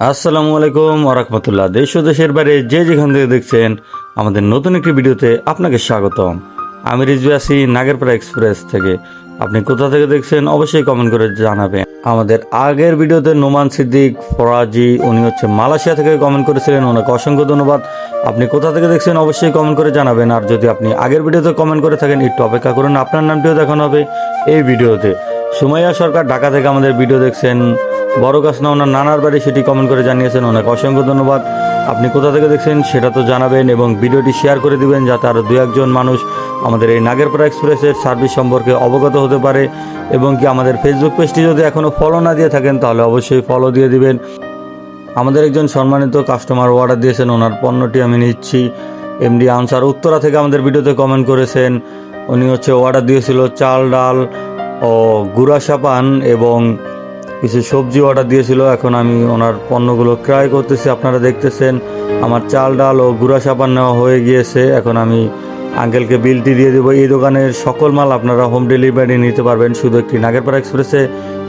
আসসালামু আলাইকুম ওরহমতুল্লাহ দেশ ও দেশের বাইরে যে যেখান থেকে দেখছেন, আমাদের নতুন একটি ভিডিওতে আপনাকে স্বাগতম। আমি রিজভি আছি নাগেরপাড়া এক্সপ্রেস থেকে। আপনি কোথা থেকে দেখছেন, অবশ্যই কমেন্ট করে জানাবেন। আমাদের আগের ভিডিওতে নোমান সিদ্দিক, ফরাজি, উনি হচ্ছে মালয়েশিয়া থেকে কমেন্ট করেছিলেন, ওনাকে অসংখ্য ধন্যবাদ। আপনি কোথা থেকে দেখছেন, অবশ্যই কমেন্ট করে জানাবেন। আর যদি আপনি আগের ভিডিওতে কমেন্ট করে থাকেন, একটু অপেক্ষা করুন, আপনার নামটিও দেখানো হবে এই ভিডিওতে। সুমাইয়া সরকার, ঢাকা থেকে আমাদের ভিডিও দেখছেন। বড় গাছ না, ওনার নানার বাড়ি সেটি কমেন্ট করে জানিয়েছেন, ওনাকে অসংখ্য ধন্যবাদ। আপনি কোথা থেকে দেখছেন সেটা তো জানাবেন এবং ভিডিওটি শেয়ার করে দিবেন যাতে আরও দু একজন মানুষ আমাদের এই নাগেরপাড়া এক্সপ্রেসের সার্ভিস সম্পর্কে অবগত হতে পারে এবং কি আমাদের ফেসবুক পেজটি যদি এখনও ফলো না দিয়ে থাকেন, তাহলে অবশ্যই ফলো দিয়ে দিবেন। আমাদের একজন সম্মানিত কাস্টমার অর্ডার দিয়েছেন, ওনার পণ্যটি আমি নিচ্ছি। এমডি আনসার উত্তরা থেকে আমাদের ভিডিওতে কমেন্ট করেছেন। উনি হচ্ছে অর্ডার দিয়েছিল চাল, ডাল ও গুড়া সাপান এবং কিছু সবজি অর্ডার দিয়েছিল, এখন আমি ওনার পণ্যগুলো ক্রয় করতেছি, আপনারা দেখতেছেন আমার চাল, ডাল ও গুড়া সাবান নেওয়া হয়ে গিয়েছে, এখন আমি আঙ্কেলকে বিলটি দিয়ে দেবো। এই দোকানের সকল মাল আপনারা হোম ডেলিভারি নিতে পারবেন, শুধু একটি নাগেরপাড়া এক্সপ্রেসে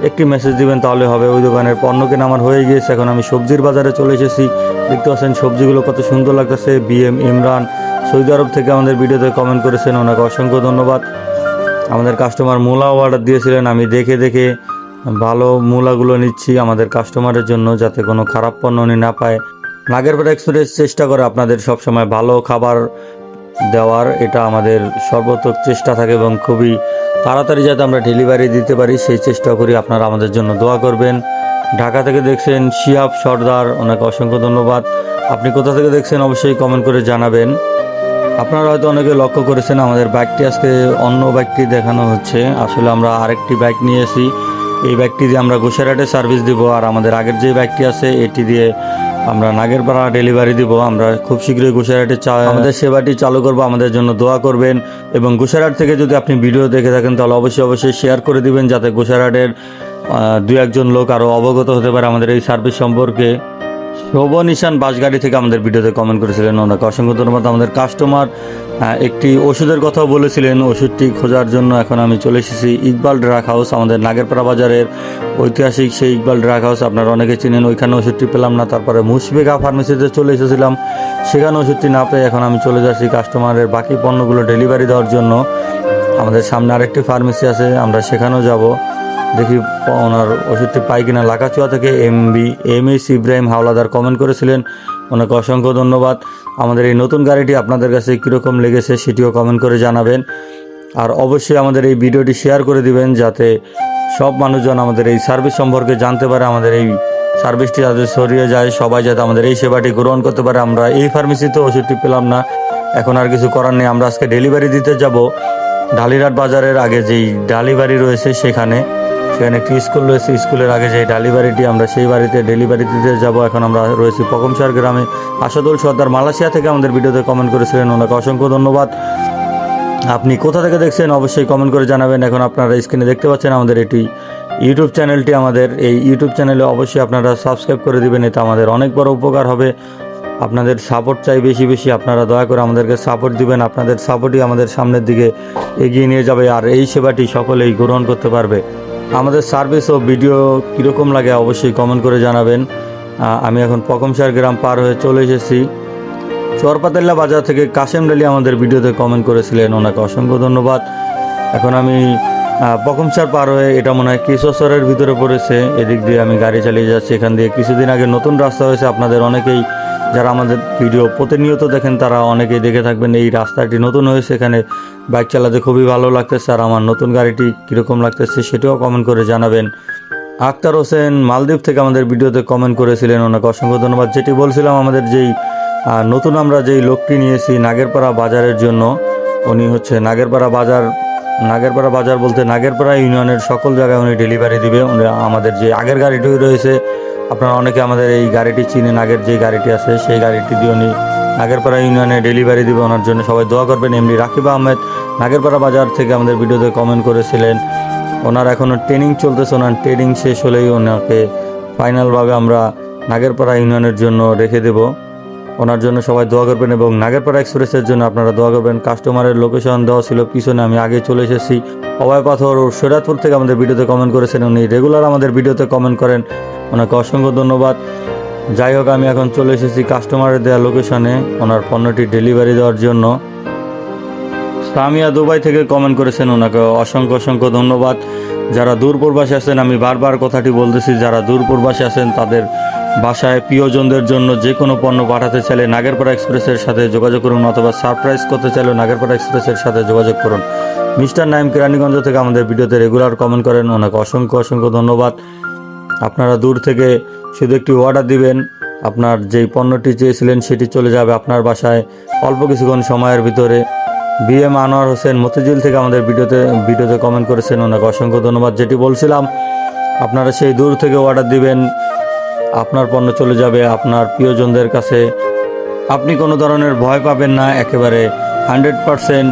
একটি মেসেজ দিবেন, তাহলে হবে। ওই দোকানের পণ্য কেনা আমার হয়ে গিয়েছে, এখন আমি সবজির বাজারে চলে এসেছি। দেখতে পাচ্ছেন সবজিগুলো কত সুন্দর লাগতেছে B M Imran Saudi Arab থেকে আমাদের ভিডিওতে কমেন্ট করেছেন, ওনাকে অসংখ্য ধন্যবাদ। আমাদের কাস্টমার মূলা অর্ডার দিয়েছিলেন, আমি দেখে দেখে ভালো মূলাগুলো নিচ্ছি আমাদের কাস্টমারের জন্য যাতে কোনো খারাপ পণ্য উনি না পায়। নাগেরপাড়া এক্সপ্রেস চেষ্টা করে আপনাদের সবসময় ভালো খাবার দেওয়ার, এটা আমাদের সর্বোত্তক চেষ্টা থাকে এবং খুবই তাড়াতাড়ি যাতে আমরা ডেলিভারি দিতে পারি, সেই চেষ্টা করি আপনারা আমাদের জন্য দোয়া করবেন। ঢাকা থেকে দেখছেন শিয়াব সর্দার, ওনাকে অসংখ্য ধন্যবাদ। আপনি কোথা থেকে দেখছেন অবশ্যই কমেন্ট করে জানাবেন। আপনারা হয়তো অনেকে লক্ষ্য করেছেন আমাদের বাইকটি আজকে অন্য বাইকটি দেখানো হচ্ছে। আসলে আমরা আরেকটি বাইক নিয়ে এসি এই ব্যাগটি দিয়ে আমরা গোসাইরাটে সার্ভিস দিব আর আমাদের আগের যে ব্যাগটি আছে, এটি দিয়ে আমরা নাগেরপাড়া ডেলিভারি দিব। আমরা খুব শীঘ্রই গোসাইরাটে আমাদের সেবাটি চালু করব, আমাদের জন্য দোয়া করবেন। এবং গোসাইরাট থেকে যদি আপনি ভিডিও দেখে থাকেন, তাহলে অবশ্যই অবশ্যই শেয়ার করে দিবেন যাতে গোসাইরাটের দু একজন লোক আরও অবগত হতে পারে আমাদের এই সার্ভিস সম্পর্কে। শোভ নিশান বাসগাড়ি থেকে আমাদের ভিডিওতে কমেন্ট করেছিলেন ওনাকে। অসংখ্য ধন্যবাদ। আমাদের কাস্টমার একটি ওষুধের কথাও বলেছিলেন। ওষুধটি খোঁজার জন্য এখন আমি চলে এসেছি ইকবাল ড্রাগ হাউস, আমাদের নাগেরপাড়া বাজারের ঐতিহাসিক সেই ইকবাল ড্রাগ হাউস। আপনারা অনেকে চিনেন, ওইখানে ওষুধটি পেলাম না, তারপরে মুশবেগা ফার্মেসিতে চলে এসেছিলাম। সেখানে ওষুধটি না পেয়ে এখন আমি চলে যাচ্ছি কাস্টমারের বাকি পণ্যগুলো ডেলিভারি দেওয়ার জন্য। আমাদের সামনে আরেকটি ফার্মেসি আছে, আমরা সেখানেও যাব। দেখি ওনার ওষুধটি পাই কিনা। লাকাচুয়া থেকে M B M S Ibrahim Howlader comment করেছিলেন। ওনাকে অসংখ্য ধন্যবাদ। আমাদের এই নতুন গাড়িটি আপনাদের কাছে কীরকম লেগেছে সেটিও কমেন্ট করে জানাবেন। আর অবশ্যই আমাদের এই ভিডিওটি শেয়ার করে দিবেন যাতে সব মানুষজন আমাদের এই সার্ভিস সম্পর্কে জানতে পারে, আমাদের এই সার্ভিসটি যাতে ছড়িয়ে যায়, সবাই যাতে আমাদের এই সেবাটি গ্রহণ করতে পারে। আমরা এই ফার্মেসিতে ওষুধটি পেলাম না, এখন আর কিছু করার নেই। আমরা আজকে ডেলিভারি দিতে যাব। ঢালিরহাট বাজারের আগে যেই ডালিবাড়ি রয়েছে সেখানে। সেখানে একটি স্কুল রয়েছে। স্কুলের আগে যে ডেলিভারিটি, আমরা সেই বাড়িতে ডেলিভারি দিতে যাব। এখন আমরা রয়েছি পকমসার গ্রামে। আসাদুল সর্দার মালয়েশিয়া থেকে আমাদের ভিডিওতে কমেন্ট করেছিলেন। ওনাকে অসংখ্য ধন্যবাদ। আপনি কোথা থেকে দেখছেন? অবশ্যই কমেন্ট করে জানাবেন। এখন আপনারা স্ক্রিনে দেখতে পাচ্ছেন আমাদের এটি ইউটিউব চ্যানেলটি আমাদের এই ইউটিউব চ্যানেলে অবশ্যই আপনারা সাবস্ক্রাইব করে দিবেন। এতে আমাদের অনেক বড় উপকার হবে। আপনাদের সাপোর্ট চাই বেশি বেশি। আপনারা দয়া করে আমাদেরকে সাপোর্ট দিবেন। আপনাদের সাপোর্টই আমাদের সামনের দিকে এগিয়ে নিয়ে যাবে। আর এই সেবাটি সকলেই গ্রহণ করতে পারবে। আমাদের সার্ভিস ও ভিডিও কীরকম লাগে অবশ্যই কমেন্ট করে জানাবেন। আমি এখন পকমসার গ্রাম পার হয়ে চলে এসেছি। চরপাতেল্লা বাজার থেকে কাশেম ডালি আমাদের ভিডিওতে কমেন্ট করেছিলেন ওনাকে অসংখ্য ধন্যবাদ। এখন আমি আহ, পকমসার পার হয়ে এটা মনে হয় কৃষ্ণচরের ভিতরে পড়েছে। এদিক দিয়ে আমি গাড়ি চালিয়ে যাচ্ছি এখান দিয়ে কিছুদিন আগে নতুন রাস্তা হয়েছে আপনাদের অনেকেই যারা আমাদের ভিডিও প্রতিনিয়ত দেখেন, তারা অনেকেই দেখে থাকবেন এই রাস্তাটি নতুন হয়েছে, এখানে বাইক চালাতে খুবই ভালো লাগতেছে, আর আমার নতুন গাড়িটি কীরকম লাগতেছে সেটিও কমেন্ট করে জানাবেন। আক্তার হোসেন মালদ্বীপ থেকে আমাদের ভিডিওতে কমেন্ট করেছিলেন, ওনাকে অসংখ্য ধন্যবাদ। যেটি বলছিলাম, আমাদের যেই নতুন আমরা যেই লোকটি নিয়েছি নাগেরপাড়া বাজারের জন্য, উনি হচ্ছে নাগেরপাড়া বাজার নাগেরপাড়া বাজার বলতে নাগেরপাড়া ইউনিয়নের সকল জায়গায় উনি ডেলিভারি দিবে। আমাদের যে আগের গাড়িটি রয়েছে আপনারা অনেকে আমাদের এই গাড়িটি চিনেন, আগের যে গাড়িটি আছে সেই গাড়িটি দিয়ে উনি নাগেরপাড়া ইউনিয়নে ডেলিভারি দিবে ওনার জন্য। সবাই দোয়া করবেন, এমনি রাকিব আহমেদ নাগেরপাড়া বাজার থেকে আমাদের ভিডিওতে কমেন্ট করেছিলেন। ওনার এখনও ট্রেনিং চলতেছে, ওনার ট্রেনিং শেষ হলেই ওনাকে ফাইনালভাবে আমরা নাগেরপাড়া ইউনিয়নের জন্য রেখে দেব। ওনার জন্য সবাই দোয়া করবেন এবং নাগেরপাড়া এক্সপ্রেসের জন্য আপনারা দোয়া করবেন। কাস্টমারের লোকেশন দেওয়া ছিল পিছনে, আমি আগে চলে এসেছি। অভয় পাথর সৈরাতপুর থেকে আমাদের ভিডিওতে কমেন্ট করেছেন, উনি রেগুলার আমাদের ভিডিওতে কমেন্ট করেন। ওনাকে অসংখ্য ধন্যবাদ। যাই হোক, আমি এখন চলে এসেছি কাস্টমারের দেওয়া লোকেশনে ওনার পণ্যটি ডেলিভারি দেওয়ার জন্য। সামিয়া দুবাই থেকে কমেন্ট করেছেন, ওনাকে অসংখ্য অসংখ্য ধন্যবাদ। যারা দূর প্রবাসী আছেন, আমি বারবার কথাটি বলতেছি, যারা দূর প্রবাসী আছেন, তাদের বাসায় প্রিয়জনদের জন্য যে কোনো পণ্য পাঠাতে চাইলে নাগেরপাড়া এক্সপ্রেসের সাথে যোগাযোগ করুন অথবা সারপ্রাইজ করতে চাইলে নাগেরপাড়া এক্সপ্রেসের সাথে যোগাযোগ করুন। মিস্টার নাইম কেরানীগঞ্জ থেকে আমাদের ভিডিওতে রেগুলার কমেন্ট করেন। ওনাকে অসংখ্য অসংখ্য ধন্যবাদ। আপনারা দূর থেকে শুধু একটি অর্ডার দিবেন। আপনার যেই পণ্যটি চেয়েছিলেন সেটি চলে যাবে আপনার বাসায় অল্প কিছুক্ষণ সময়ের ভিতরে। বি এম আনোয়ার হোসেন মতিঝিল থেকে আমাদের ভিডিওতে ভিডিওতে কমেন্ট করেছেন। ওনাকে অসংখ্য ধন্যবাদ। যেটি বলছিলাম, আপনারা সেই দূর থেকে অর্ডার দিবেন। আপনার পণ্য চলে যাবে আপনার প্রিয়জনদের কাছে। আপনি কোনো ধরনের ভয় পাবেন না, একেবারে হান্ড্রেড পারসেন্ট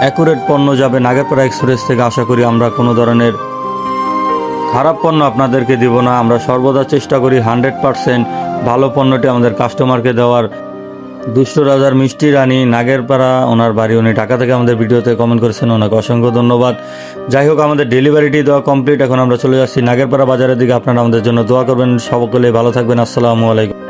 অ্যাকুরেট পণ্য যাবে। নাগেরপাড়া এক্সপ্রেস থেকে আশা করি আমরা কোনো ধরনের খারাপ পণ্য আপনাদেরকে দিব না। আমরা সর্বদা চেষ্টা করি হান্ড্রেড পারসেন্ট ভালো পণ্যটি আমাদের কাস্টমারকে দেওয়ার। দুষ্ট রাজার মিষ্টি রানী নাগেরপাড়া, ওনার বাড়ি উনি টাকা থেকে আমাদের ভিডিওতে কমেন্ট করেছেন, ওনাকে অসংখ্য ধন্যবাদ। যাই হোক, আমাদের ডেলিভারিটি দেওয়া কমপ্লিট এখন আমরা চলে যাচ্ছি নাগেরপাড়া বাজারের দিকে। আপনারা আমাদের জন্য দোয়া করবেন। সকলে ভালো থাকবেন। আসসালামু আলাইকুম।